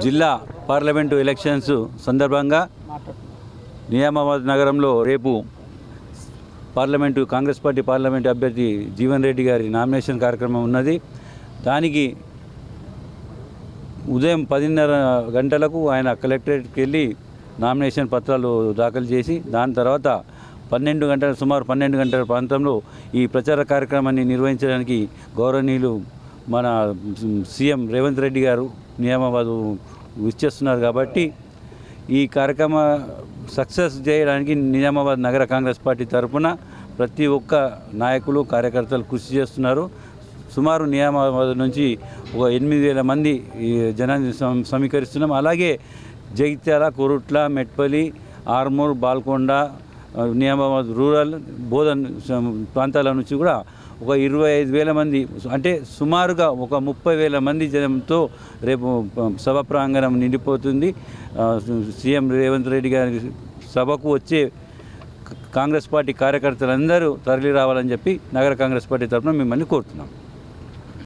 జిల్లా parliament elections సందర్భంగా నియామాబాద్ నగరంలో రేపు పార్లమెంటు కాంగ్రెస్ పార్టీ పార్లమెంటు అభ్యర్థి జీవన్ రెడ్డి గారి నామినేషన్ కార్యక్రమం ఉన్నది. దానికి ఉదయం పదిన్నర గంటలకు ఆయన కలెక్టరేట్కి వెళ్ళి నామినేషన్ పత్రాలు దాఖలు చేసి దాని తర్వాత పన్నెండు గంటల సుమారు పన్నెండు గంటల ప్రాంతంలో ఈ ప్రచార కార్యక్రమాన్ని నిర్వహించడానికి గౌరవనీయులు మన సీఎం రేవంత్ రెడ్డి గారు నియామాబాద్ ఇచ్చేస్తున్నారు కాబట్టి ఈ కార్యక్రమ సక్సెస్ చేయడానికి నిజామాబాద్ నగర కాంగ్రెస్ పార్టీ తరఫున ప్రతి ఒక్క నాయకులు కార్యకర్తలు కృషి చేస్తున్నారు. సుమారు నియామాబాద్ నుంచి ఒక ఎనిమిది వేల మంది జనాన్ని సమీకరిస్తున్నాం. అలాగే జగిత్యాల కొరుట్ల మెట్పల్లి ఆర్మూర్ బాల్కొండ నియామాబాద్ రూరల్ బోధన్ ప్రాంతాల నుంచి కూడా ఒక ఇరవై ఐదు వేల మంది అంటే సుమారుగా ఒక ముప్పై వేల మంది జనంతో రేపు సభ ప్రాంగణం నిండిపోతుంది. సీఎం రేవంత్ రెడ్డి గారి సభకు వచ్చే కాంగ్రెస్ పార్టీ కార్యకర్తలందరూ తరలి రావాలని చెప్పి నగర కాంగ్రెస్ పార్టీ తరఫున మిమ్మల్ని కోరుతున్నాం.